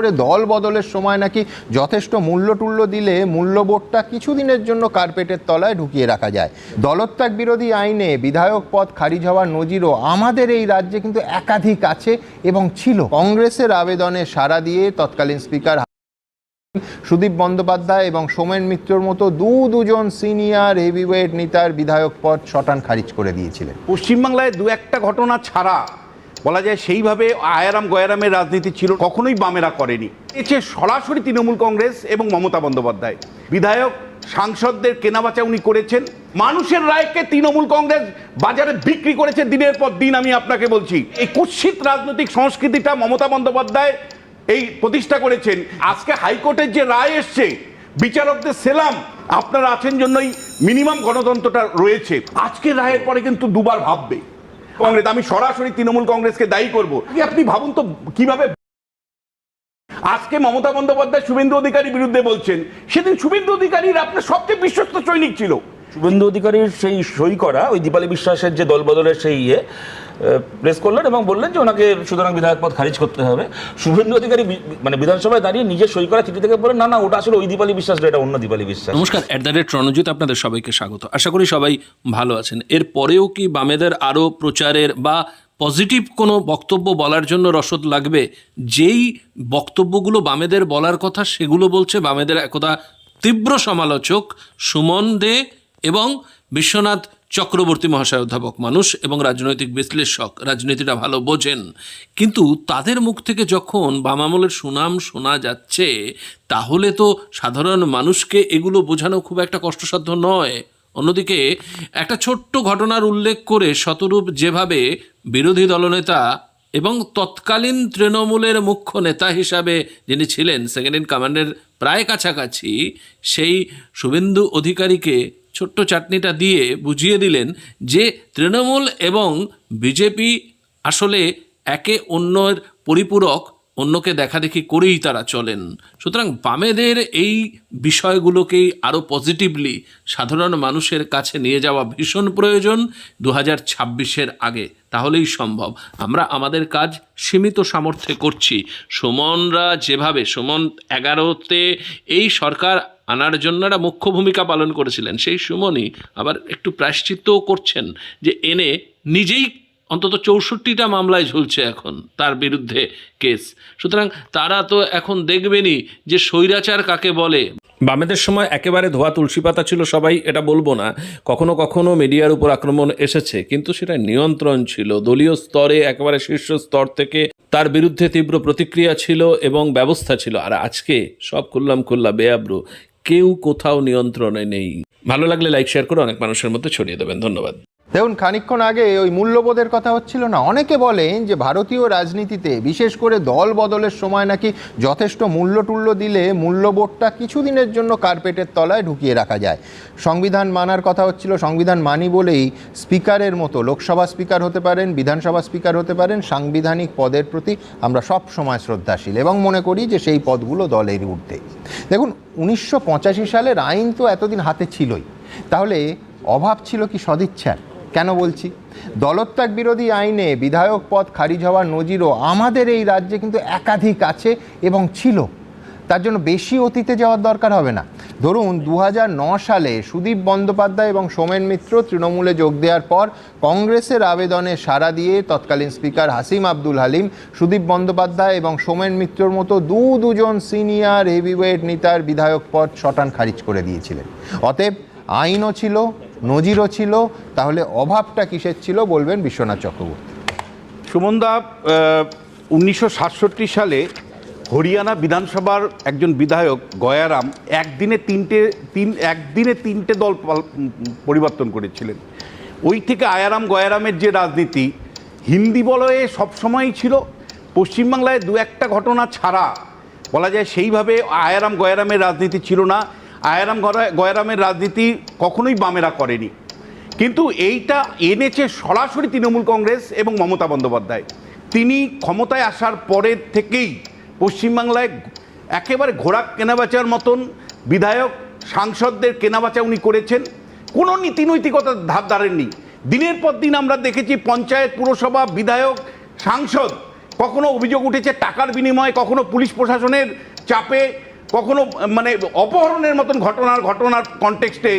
করে দল বদলের সময় নাকি যথেষ্ট মূল্য টুল্য দিলে মূল্যবোধটা কিছুদিনের জন্য কার্পেটের তলায় ঢুকিয়ে রাখা যায়। দলত্যাগ বিরোধী আইনে বিধায়ক পদ খারিজ হওয়ার নজিরও আমাদের এই রাজ্যে কিন্তু একাধিক আছে এবং ছিল। কংগ্রেসের আবেদনে সাড়া দিয়ে তৎকালীন স্পিকার সুদীপ বন্দ্যোপাধ্যায় এবং সোমেন মিত্রর মতো দু দুজন সিনিয়র হেভিওয়েট নেতার বিধায়ক পদ শটান খারিজ করে দিয়েছিলেন। পশ্চিমবাংলায় দু একটা ঘটনা ছাড়া বলা যায় সেইভাবে আয়ারাম গয়ারামের রাজনীতি ছিল, কখনোই বামেরা করেনি। এছে সরাসরি তৃণমূল কংগ্রেস এবং মমতা বন্দ্যোপাধ্যায়। বিধায়ক, সাংসদদের কেনাবেচা উনি করেছেন। মানুষের রায়কে তৃণমূল কংগ্রেস বাজারে বিক্রি করেছে দিনের পর দিন, আমি আপনাকে বলছি। এই কুৎসিত রাজনৈতিক সংস্কৃতিটা মমতা বন্দ্যোপাধ্যায় এই প্রতিষ্ঠা করেছেন। আজকে হাইকোর্টের যে রায় এসছে, বিচারকদের সেলাম, আপনারা আছেন জন্যই মিনিমাম গণতন্ত্রটা রয়েছে। আজকের রায়ের পরে কিন্তু দুবার ভাববে। কংগ্রেস, আমি সরাসরি তৃণমূল কংগ্রেসকে দায়ী করব। আপনি ভাবুন তো, কীভাবে আজকে মমতা বন্দ্যোপাধ্যায় শুভেন্দু অধিকারীর বিরুদ্ধে বলছেন? সেদিন শুভেন্দু অধিকারীর আপনার সবচেয়ে বিশ্বস্ত সৈনিক ছিল। শুভেন্দু অধিকারীর সেই সই করা, ওই দীপালি বিশ্বাসের যে দলবদলের সেই ইয়ে প্রেস করলেন এবং বললেন যে ওনাকে সুতরাং বিধায়ক পদ খারিজ করতে হবে। শুভেন্দু অধিকারী মানে বিধানসভায় দাঁড়িয়ে নিজে সই করা চিঠি থেকে বলেন না না, ওটা আসলে ওই দীপালি বিশ্বাস এটা অন্য দীপালি বিশ্বাস। নমস্কার অ্যাট দ্য রেট রণজিৎ, আপনাদের সবাইকে স্বাগত। আশা করি সবাই ভালো আছেন। এর পরেও কি বামেদের আরও প্রচারের বা পজিটিভ কোনো বক্তব্য বলার জন্য রসদ লাগবে? যেই বক্তব্যগুলো বামেদের বলার কথা, সেগুলো বলছে বামেদের একদা তীব্র সমালোচক সুমন দে এবং বিশ্বনাথ চক্রবর্তী মহাশয় অধ্যাপক মানুষ এবং রাজনৈতিক বিশ্লেষক, রাজনীতিটা ভালো বোঝেন। কিন্তু তাদের মুখ থেকে যখন বাম আমলের সুনাম শোনা যাচ্ছে, তাহলে তো সাধারণ মানুষকে এগুলো বোঝানো খুব একটা কষ্টসাধ্য নয়। অন্যদিকে, একটা ছোট্ট ঘটনার উল্লেখ করে শতরূপ যেভাবে বিরোধী দলনেতা এবং তৎকালীন তৃণমূলের মুখ্য নেতা হিসাবে যিনি ছিলেন সেকেন্ড ইন কমান্ডের প্রায় কাছাকাছি, সেই শুভেন্দু অধিকারীকে ছোট্ট চাটনিটা দিয়ে বুঝিয়ে দিলেন যে তৃণমূল এবং বিজেপি আসলে একে অন্যের পরিপূরক, অন্যকে দেখাদেখি করেই তারা চলেন। সুতরাং বামেদের এই বিষয়গুলোকেই আরও পজিটিভলি সাধারণ মানুষের কাছে নিয়ে যাওয়া ভীষণ প্রয়োজন দু হাজার আগে। তাহলেই সম্ভব। আমরা আমাদের কাজ সীমিত সামর্থ্যে করছি। সুমনরা যেভাবে, সুমন এগারোতে এই সরকার আনার জন্য একটা মুখ্য ভূমিকা পালন করেছিলেন। সেই সুমনই আবার একটু প্রায়শ্চিত্তও করছেন যে এনে নিজেই অন্তত চৌষট্টিটা মামলায় ঝুলছে এখন তার বিরুদ্ধে কেস। সুতরাং তারা তো এখন দেখবেনই যে স্বৈরাচার কাকে বলে। বামেদের সময় একেবারে ধোয়া তুলসী পাতা ছিল সবাই, এটা বলব না। কখনো কখনো মিডিয়ার উপর আক্রমণ এসেছে, কিন্তু সেটা নিয়ন্ত্রণ ছিল। দলীয় স্তরে, একেবারে শীর্ষ স্তর থেকে তার বিরুদ্ধে তীব্র প্রতিক্রিয়া ছিল এবং ব্যবস্থা ছিল। আর আজকে সব খুললাম খুল্লা বেআব্রু কেউ কোথাও নিয়ন্ত্রণে নেই। ভালো লাগলে লাইক শেয়ার করে অনেক মানুষের মধ্যে ছড়িয়ে দেবেন। ধন্যবাদ। দেখুন, খানিকক্ষণ আগে ওই মূল্যবোধের কথা হচ্ছিল না। অনেকে বলেন যে ভারতীয় রাজনীতিতে বিশেষ করে দল বদলের সময় নাকি যথেষ্ট মূল্য টুল্য দিলে মূল্যবোধটা কিছুদিনের জন্য কার্পেটের তলায় ঢুকিয়ে রাখা যায়। সংবিধান মানার কথা হচ্ছিল, সংবিধান মানি বলেই স্পিকারের মতো লোকসভা স্পিকার হতে পারেন, বিধানসভা স্পিকার হতে পারেন, সাংবিধানিক পদের প্রতি আমরা সব সময় শ্রদ্ধাশীল এবং মনে করি যে সেই পদগুলো দলের ঊর্ধ্বে। দেখুন, উনিশশো পঁচাশি সালের আইন তো এতদিন হাতে ছিলই। তাহলে অভাব ছিল কি সদিচ্ছার? কেন বলছি? দলত্যাগ বিরোধী আইনে বিধায়ক পদ খারিজ হওয়ার নজিরও আমাদের এই রাজ্যে কিন্তু একাধিক আছে এবং ছিল। তার জন্য বেশি অতীতে যাওয়ার দরকার হবে না। ধরুন দু সালে সুদীপ বন্দ্যোপাধ্যায় এবং সোমেন মিত্র তৃণমূলে যোগ দেওয়ার পর কংগ্রেসের আবেদনে সাড়া দিয়ে তৎকালীন স্পিকার হাসিম আব্দুল হালিম, সুদীপ বন্দ্যোপাধ্যায় এবং সোমেন মিত্রর মতো দু দুজন সিনিয়র হেভিওয়েট নেতার বিধায়ক পদ শটান খারিজ করে দিয়েছিলেন। অতএব আইনও ছিল নজিরও ছিল, তাহলে অভাবটা কিসের ছিল বলবেন বিশ্বনাথ চক্রবর্তী। সুমনদা উনিশশো সাতষট্টি সালে হরিয়ানা বিধানসভার একজন বিধায়ক গয়ারাম একদিনে তিনটে, তিন, একদিনে তিনটে দল পরিবর্তন করেছিলেন। ওই থেকে আয়ারাম গয়ারামের যে রাজনীতি, হিন্দি বলয়ে সবসময়ই ছিল, পশ্চিমবাংলায় দু একটা ঘটনা ছাড়া বলা যায় সেইভাবে আয়ারাম গয়ারামের রাজনীতি ছিল না। আয়ারাম গয়া- গয়ারামের রাজনীতি কখনোই বামেরা করেনি। কিন্তু এইটা এনেছে সরাসরি তৃণমূল কংগ্রেস এবং মমতা বন্দ্যোপাধ্যায়। তিনি ক্ষমতায় আসার পরের থেকেই পশ্চিমবাংলায় একেবারে ঘোড়া কেনাবেচার মতন বিধায়ক, সাংসদদের কেনাবেচা উনি করেছেন। কোনো নীতি নৈতিকতার ধার ধারেননি। দিনের পর দিন আমরা দেখেছি পঞ্চায়েত, পুরসভা, বিধায়ক, সাংসদ কখনো অভিযোগ উঠেছে টাকার বিনিময়ে, কখনো পুলিশ প্রশাসনের চাপে কখনো মানে অপহরণের মতন ঘটনার ঘটনার কনটেক্সটে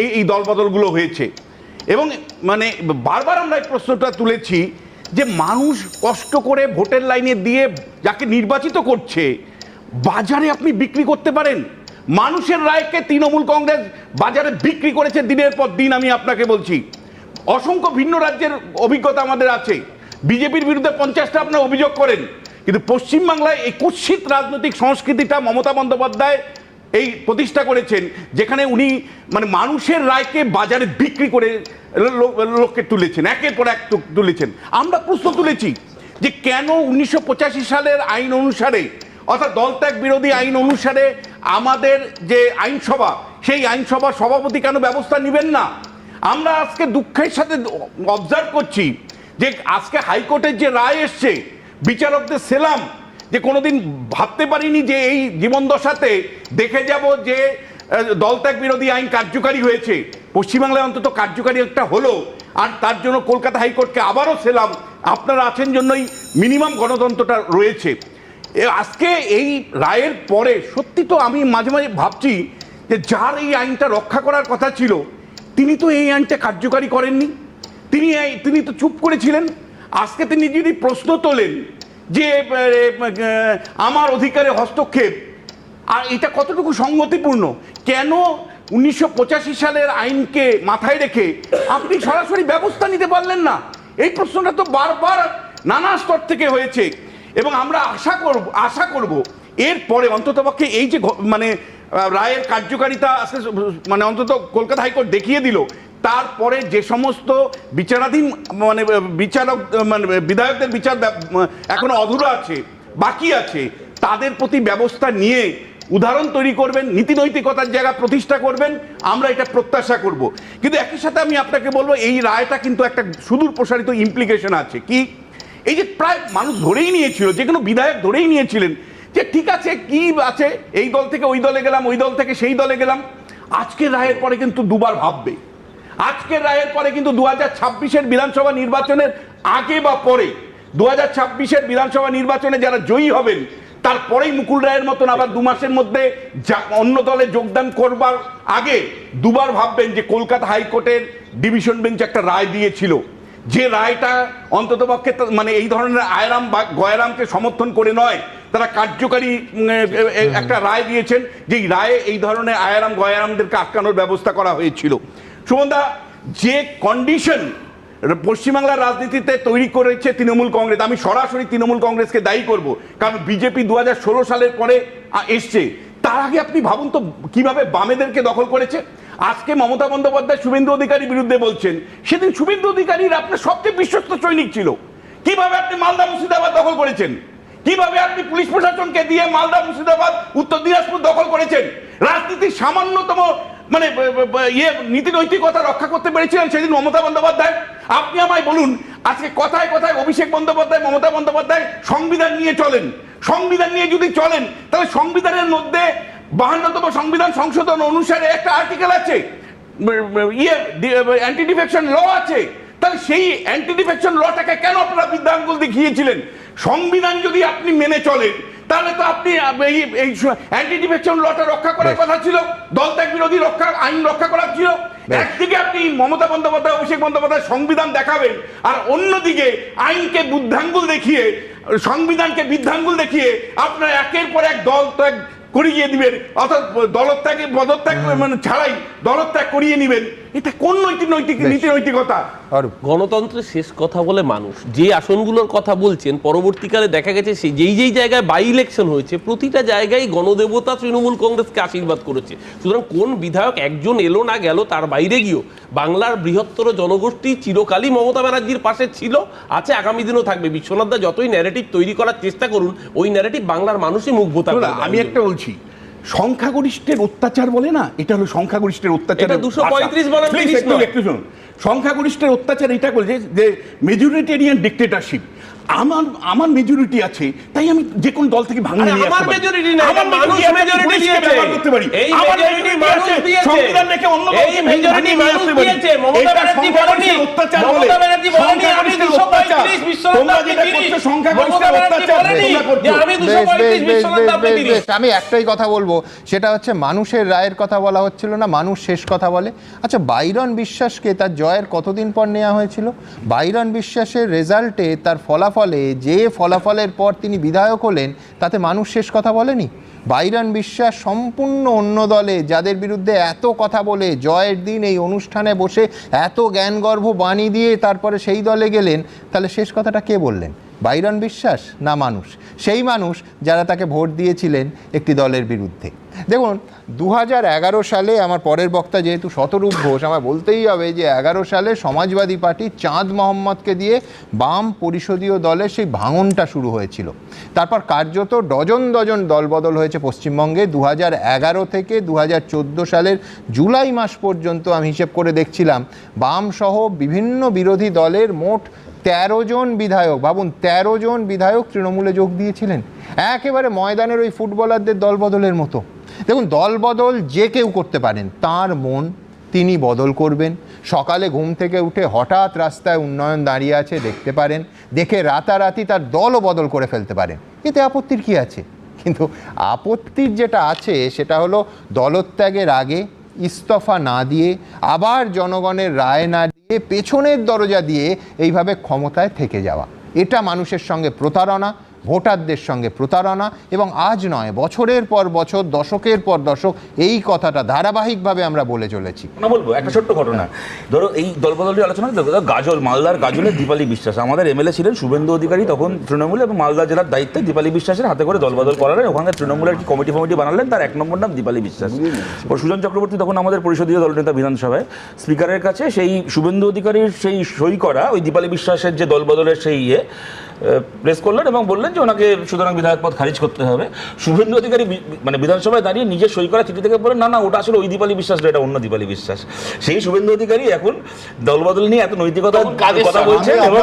এই এই দলবদলগুলো হয়েছে। এবং মানে বারবার আমরা এই প্রশ্নটা তুলেছি যে মানুষ কষ্ট করে ভোটের লাইনে দিয়ে যাকে নির্বাচিত করছে, বাজারে আপনি বিক্রি করতে পারেন। মানুষের রায়কে তৃণমূল কংগ্রেস বাজারে বিক্রি করেছে দিনের পর দিন, আমি আপনাকে বলছি। অসংখ্য ভিন্ন রাজ্যের অভিজ্ঞতা আমাদের আছে। বিজেপির বিরুদ্ধে পঞ্চাশটা আপনার অভিযোগ করেন। কিন্তু পশ্চিমবাংলায় এই কুৎসিত রাজনৈতিক সংস্কৃতিটা মমতা বন্দ্যোপাধ্যায় এই প্রতিষ্ঠা করেছেন, যেখানে উনি মানে মানুষের রায়কে বাজারে বিক্রি করে লোককে তুলেছেন, একের পর এক তুলেছেন। আমরা প্রশ্ন তুলেছি যে কেন উনিশশো পঁচাশি সালের আইন অনুসারে, অর্থাৎ দলত্যাগ বিরোধী আইন অনুসারে আমাদের যে আইনসভা, সেই আইনসভার সভাপতি কেন ব্যবস্থা নেবেন না? আমরা আজকে দুঃখের সাথে অবজার্ভ করছি যে আজকে হাইকোর্টের যে রায় এসছে বিচারকদের সেলাম যে কোনোদিন ভাবতে পারিনি যে এই জীবনদশাতে দেখে যাব যে দলত্যাগ বিরোধী আইন কার্যকারী হয়েছে। পশ্চিমবাংলায় অন্তত কার্যকারী একটা হলো, আর তার জন্য কলকাতা হাইকোর্টকে আবারও সেলাম। আপনারা আছেন জন্যই মিনিমাম গণতন্ত্রটা রয়েছে। আজকে এই রায়ের পরে সত্যি তো আমি মাঝে মাঝে ভাবছি যে যার এই আইনটা রক্ষা করার কথা ছিল, তিনি তো এই আইনটা কার্যকারী করেননি। তিনি তিনি তো চুপ করেছিলেন। আজকে তিনি যদি প্রশ্ন তোলেন যে আমার অধিকারে হস্তক্ষেপ, আর এটা কতটুকু সঙ্গতিপূর্ণ কেন উনিশশো পঁচাশি সালের আইনকে মাথায় রেখে আপনি সরাসরি ব্যবস্থা নিতে পারলেন না? এই প্রশ্নটা তো বারবার নানা স্তর থেকে হয়েছে। এবং আমরা আশা করব আশা করব, এরপরে অন্ততপক্ষে এই যে মানে রায়ের কার্যকারিতা মানে অন্তত কলকাতা হাইকোর্ট দেখিয়ে দিল তারপরে যে সমস্ত বিচারাধীন মানে বিচারক মানে বিধায়কদের বিচার এখনও অধুরা আছে, বাকি আছে, তাদের প্রতি ব্যবস্থা নিয়ে উদাহরণ তৈরি করবেন নীতি নৈতিকতার জায়গা প্রতিষ্ঠা করবেন, আমরা এটা প্রত্যাশা করব। কিন্তু একই সাথে আমি আপনাকে বলব, এই রায়টা কিন্তু একটা সুদূর প্রসারিত ইমপ্লিকেশন আছে। কি? এই যে প্রায় মানুষ ধরেই নিয়েছিল, যে কোনো বিধায়ক ধরেই নিয়েছিলেন, যে ঠিক আছে, কি আছে, এই দল থেকে ওই দলে গেলাম, ওই দল থেকে সেই দলে গেলাম, আজকের রায়ের পরে কিন্তু দুবার ভাববে। আজকের রায়ের পরে কিন্তু দু হাজার ছাব্বিশের বিধানসভা নির্বাচনের আগে বা পরে দু হাজার ছাব্বিশের বিধানসভা নির্বাচনে যারা জয়ী হবেন তারপরেই মুকুল রায়ের মতন আবার দু মাসের মধ্যে যা- অন্য দলে যোগদান করবার আগে দুবার ভাববেন যে কলকাতা হাইকোর্টের ডিভিশন বেঞ্চ একটা রায় দিয়েছিল। যে রায়টা অন্ততপক্ষে মানে এই ধরনের আয়রাম বা গয়রামকে সমর্থন করে নয় তারা কার্যকারী একটা রায় দিয়েছেন যে রায়ে এই ধরনের আয়রাম গয়ারামদেরকে আটকানোর ব্যবস্থা করা হয়েছিল। সুমনদা, যে কন্ডিশন পশ্চিমবাংলার রাজনীতিতে তৈরি করেছে তৃণমূল কংগ্রেস, আমি সরাসরি তৃণমূল কংগ্রেসকে দায়ী করব। কারণ বিজেপি দু সালের পরে এসছে। তার আগে আপনি ভাবুন তো কীভাবে বামেদেরকে দখল করেছে। আজকে মমতা বন্দ্যোপাধ্যায় শুভেন্দু অধিকারীর বিরুদ্ধে বলছেন, সেদিন শুভেন্দু অধিকারীর আপনার সবচেয়ে বিশ্বস্ত সৈনিক ছিল। কীভাবে আপনি মালদা মুর্শিদাবাদ দখল করেছেন? কীভাবে আপনি পুলিশ প্রশাসনকে দিয়ে মালদা মুর্শিদাবাদ, উত্তর দিনাজপুর দখল করেছেন? রাজনীতির সামান্যতম মানে ইয়ে নীতি নৈতিকতা রক্ষা করতে পেরেছিলেন সেদিন মমতা বন্দ্যোপাধ্যায়। আপনি আমায় বলুন, আজকে কথায় কথায় অভিষেক বন্দ্যোপাধ্যায়, মমতা বন্দ্যোপাধ্যায় সংবিধান নিয়ে চলেন? সংবিধান নিয়ে যদি চলেন, তাহলে সংবিধানের মধ্যে বাহান্নতম সংবিধান সংশোধন অনুসারে একটা আর্টিকেল আছে। ইয়ে অ্যান্টি ডিফেকশন ল আছে। তাহলে সেই অ্যান্টি ডিফেকশন লটাকে কেন আপনারা বৃদ্ধাঙ্গুল দেখিয়েছিলেন? সংবিধান যদি আপনি মেনে চলেন তাহলে তো আপনি এই এই অ্যান্টি ডিফেকশন লটা রক্ষা করার কথা ছিল দলত্যাগ বিরোধী রক্ষা আইন রক্ষা করার ছিল। একদিকে আপনি মমতা বন্দ্যোপাধ্যায় অভিষেক বন্দ্যোপাধ্যায় সংবিধান দেখাবেন আর অন্যদিকে আইনকে বুদ্ধাঙ্গুল দেখিয়ে সংবিধানকে বৃদ্ধাঙ্গুল দেখিয়ে আপনার একের পর এক দল ত্যাগ করিয়ে দিবেন। অর্থাৎ দলত্যাগে পদত্যাগ মানে ছাড়াই দলত্যাগ করিয়ে নেবেন। এটা কোন নৈতিক নৈতিক। নীতি নৈতিকতা? অরূপ গণতন্ত্রের শেষ কথা বলে মানুষ যে আসনগুলোর কথা বলছেন পরবর্তীকালে দেখা গেছে সেই যেই যেই জায়গায় বাই ইলেকশন হয়েছে প্রতিটা জায়গায় গণদেবতা তৃণমূল কংগ্রেসকে আশীর্বাদ করেছে। সুতরাং কোন বিধায়ক একজন এলো না গেল তার বাইরে গিয়েও। বাংলার বৃহত্তর জনগোষ্ঠী চিরকালই মমতা ব্যানার্জির পাশে ছিল আছে আগামী দিনও থাকবে। বিশ্বনাথ দা যতই ন্যারেটিভ তৈরি করার চেষ্টা করুন ওই ন্যারেটিভ বাংলার মানুষই মুখ ভোতা আমি একটা বলছি সংখ্যাগরিষ্ঠের অত্যাচার বলে না এটা হলো সংখ্যাগরিষ্ঠের অত্যাচার এটা 235 বলার একটু শুনুন সংখ্যাগরিষ্ঠের অত্যাচার এটা বলছে যে মেজরিটেরিয়ান ডিক্টেটারশিপ আমার আমার মেজরিটি আছে তাই আমি যে কোন দল থেকে আরে নিয়ে আমার আসতে পারি। আমার মানুষ দিয়েছে। ব্যবহার করতে পারি। এই আমার majority মানুষ দিয়েছে। সংবিধান রেখে অন্য দলকে নিয়ে আসতে পারি। এটা সংখ্যাগরিষ্ঠের। অত্যাচার আমি একটাই কথা বলব সেটা হচ্ছে মানুষের রায়ের কথা বলা হচ্ছিল না মানুষ শেষ কথা বলে। আচ্ছা বাইরন বিশ্বাসকে তার জয়ের কতদিন পর নেওয়া হয়েছিল? বাইরন বিশ্বাসের রেজাল্টে তার ফলাফলে যে ফলাফলের পর তিনি বিধায়ক হলেন তাতে মানুষ শেষ কথা বলেনি? বাইরন বিশ্বাস সম্পূর্ণ অন্য দলে, যাদের বিরুদ্ধে এত কথা বলে, জয়ের দিন এই অনুষ্ঠানে বসে এত জ্ঞানগর্ভ বাণী দিয়ে তারপরে সেই দলে গেলেন। তাহলে শেষ কথাটা কে বললেন? বাইরন বিশ্বাস না মানুষ? সেই মানুষ যারা তাকে ভোট দিয়েছিলেন একটি দলের বিরুদ্ধে। দেখুন দু হাজার এগারো সালে আমার পরের বক্তা যেহেতু শতরূপ ঘোষ আমার বলতেই হবে যে এগারো সালে সমাজবাদী পার্টি চাঁদ মোহাম্মদকে দিয়ে বাম পরিষদীয় দলের সেই ভাঙনটা শুরু হয়েছিল। তারপর কার্যত ডজন ডজন দলবদল হয়েছে পশ্চিমবঙ্গে। দু থেকে দু হাজার চোদ্দ সালের জুলাই মাস পর্যন্ত আমি হিসেব করে দেখছিলাম বাম সহ বিভিন্ন বিরোধী দলের মোট তেরো জন বিধায়ক, ভাবুন, তেরো জন বিধায়ক তৃণমূলে যোগ দিয়েছিলেন। একেবারে ময়দানের ওই ফুটবলারদের দলবদলের মতো। দেখুন, দলবদল যে কেউ করতে পারেন, তার মন তিনি বদল করবেন। সকালে ঘুম থেকে উঠে হঠাৎ রাস্তায় উন্নয়ন দাঁড়িয়ে আছে, দেখতে পারেন। দেখে রাতারাতি তার দলও বদল করে ফেলতে পারেন এতে আপত্তির কি আছে? কিন্তু আপত্তির যেটা আছে, সেটা হলো দলত্যাগের আগে ইস্তফা না দিয়ে আবার জনগণের রায় না পেছনের দরজা দিয়ে এইভাবে ক্ষমতায় থেকে যাওয়া। এটা মানুষের সঙ্গে প্রতারণা ভোটারদের সঙ্গে প্রতারণা এবং আজ নয় বছরের পর বছর দশকের পর দশক এই কথাটা ধারাবাহিকভাবে আমরা বলে চলেছি। না বলব একটা ছোট্ট ঘটনা। ধরো এই দলবদলের আলোচনা গাজল মালদার গাজলের দীপালি বিশ্বাস। আমাদের এমএলএ ছিলেন শুভেন্দু অধিকারী তখন তৃণমূল এবং মালদা জেলার দায়িত্বে দীপালি বিশ্বাসের হাতে করে দলবদল করালেন। ওখানে তৃণমূলের একটি কমিটি ফমিটি বানালেন তার এক নম্বর নাম দীপালি বিশ্বাস। ও সুজন চক্রবর্তী তখন আমাদের পরিষদীয় দলনেতা বিধানসভায়। স্পিকারের কাছে সেই শুভেন্দু অধিকারীর সেই সই করা ওই দীপালি বিশ্বাসের যে দলবদলের সেই ইয়ে প্রেস করলেন এবং বললেন যে ওনাকে সুতরাং বিধায়ক পদ খারিজ করতে হবে। শুভেন্দু অধিকারী মানে বিধানসভায় দাঁড়িয়ে নিজে সই করা চিঠি থেকে বলেন না না ওটা আসলে ওই দীপালি বিশ্বাস না, এটা অন্য দীপালি বিশ্বাস। সেই শুভেন্দু অধিকারী এখন দলবদল নিয়ে এত নৈতিকতা কথা বলছেন এবং